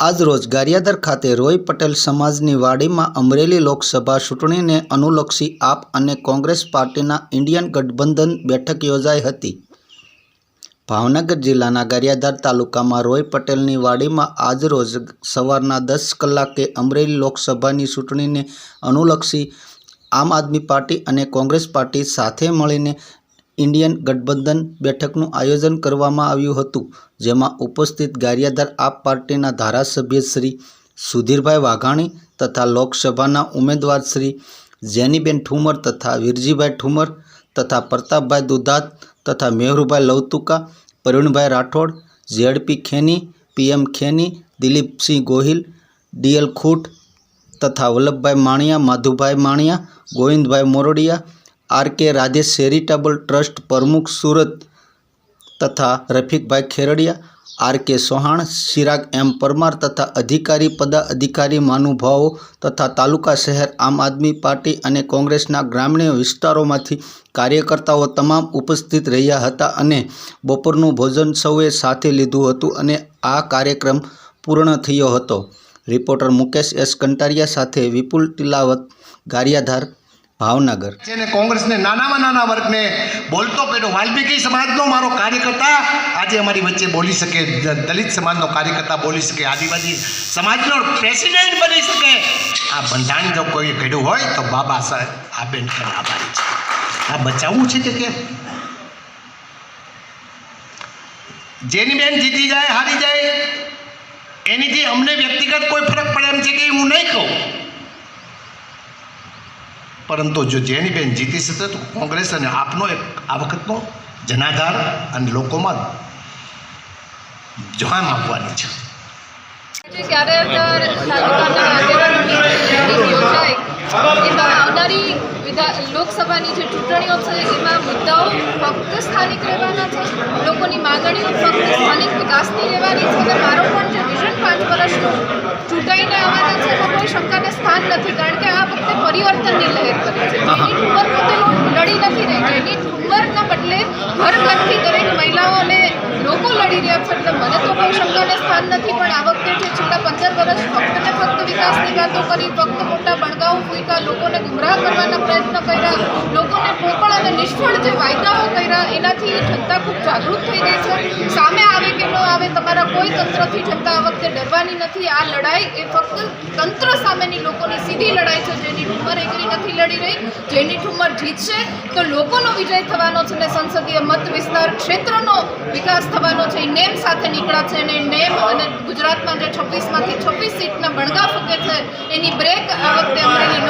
આજરોજ ગારિયાદર ખાતે રોય પટેલ સમાજની વાડીમાં અમરેલી લોકસભા ચૂંટણીને અનુલક્ષી આપ અને કોંગ્રેસ પાર્ટીના ઇન્ડિયન ગઠબંધન બેઠક યોજાઈ હતી. ભાવનગર જિલ્લાના ગારિયાધાર તાલુકામાં રોય પટેલની વાડીમાં આજરોજ સવારના દસ કલાકે અમરેલી લોકસભાની ચૂંટણીને અનુલક્ષી આમ આદમી પાર્ટી અને કોંગ્રેસ પાર્ટી સાથે મળીને ઇન્ડિયન ગઠબંધન બેઠકનું આયોજન કરવામાં આવ્યું હતું, જેમાં ઉપસ્થિત ગારિયાધાર આપ પાર્ટીના ધારાસભ્ય શ્રી સુધીરભાઈ વાઘાણી તથા લોકસભાના ઉમેદવાર શ્રી જેનીબેન ઠુમર તથા વિરજીભાઈ ઠુમર તથા પ્રતાપભાઈ દુધાત તથા Mehrubhai Lavtuka, Pravinbhai Rathod, Z P Kheni, P M Kheni, Dilipsinh Gohil D L Khut તથા Vallabhbhai Maniya, Madhubhai Maniya, Govindbhai Moradiya R K Radhesh charitable trust પ્રમુખ સુરત તથા રફીકભાઈ ખેરડિયા, આર કે સોહાણ ચિરાગ એમ પરમાર તથા અધિકારી પદાધિકારી મહાનુભાવો તથા તાલુકા શહેર આમ આદમી પાર્ટી અને કોંગ્રેસના ગ્રામીણ વિસ્તારોમાંથી કાર્યકર્તાઓ તમામ ઉપસ્થિત રહ્યા હતા અને બપોરનું ભોજન સૌએ સાથે લીધું હતું અને આ કાર્યક્રમ પૂર્ણ થયો હતો. રિપોર્ટર મુકેશ એસ કંટારિયા સાથે વિપુલ તિલાવત, ગારિયાધાર ભાવનગર. છે ને કોંગ્રેસને નાનામાં નાના વર્ગને બોલતો પેલો વાલ્મીકી સમાજનો મારો કાર્યકર્તા, આજે અમારી વચ્ચે બોલી શકે દલિત સમાજનો કાર્યકર્તા બોલી શકે, આદિવાસી સમાજનો પ્રેસિડેન્ટ બની શકે. આ બંધારણ જો કોઈ કર્યું હોય તો બાબા સાહેબ, આ બેન આભારી છે. આ બચાવવું છે કે કેમ? જેની બેન જીતી જાય, હારી જાય, એનીથી અમને વ્યક્તિગત કોઈ ફરક પડે એમ છે કે હું નહીં કહું. પરંતુ જો જેનીબેન જીતી શકે તો કોંગ્રેસ અને આપનો એક આ વખતનો જનાધાર અને લોકોમાં જાન આપવાની છે. લોકસભાની જે ચૂંટણીઓ છે, એમાં મુદ્દાઓ ફક્ત સ્થાનિક રહેવાના છે? લોકોની માગણીઓ ફક્ત સ્થાનિક વિકાસની રહેવાની છે અને મારો પણ જે વિઝન પાંચ વર્ષનું ચૂંટાઈને આવવાના છે એમાં કોઈ શંકાને સ્થાન નથી કારણ કે આ વખતે પરિવર્તનની લહેર કરી છે. જેની ઠુમર પોતે લડી નથી રહી એની ઠુમરના બદલે ઘર ઘરથી દરેક મહિલાઓને લોકો લડી રહ્યા છે. એટલે મને તો કોઈ શંકાને સ્થાન નથી પણ આ વખતે જે છેલ્લા પંદર વર્ષ ફક્ત ને ફક્ત વિકાસની વાતો કરી ફક્ત મોટા બણગાઓ ફૂંક્યા લોકોને ગુમરાહ કરવાના પ્રયત્ન કર્યા લોકોને પોકળ અને નિષ્ફળ જે વાયદાઓ કર્યા એનાથી જનતા ખૂબ જાગૃત થઈ ગઈ છે. સામે આવે કે ન આવે, તમારા કોઈ તંત્રથી જનતા આ વખતે ડરવાની નથી. આ લડાઈ એ ફક્ત તંત્ર સામેની લોકોની સીધી લડાઈ છે. જેની ઠુમર એકલી નથી લડી રહી. જેની ઠુમર જીતશે તો લોકોનો વિજય થવાનો છે ને સંસદીય મત વિસ્તાર ક્ષેત્રનો વિકાસ થવાનો છે. એ નેમ સાથે નીકળ્યા છે અને નેમ અને ગુજરાતમાં જે છવ્વીસમાંથી છવ્વીસ સીટના બણગા ફૂકે છે, એની બ્રેક આ વખતે અમરેલી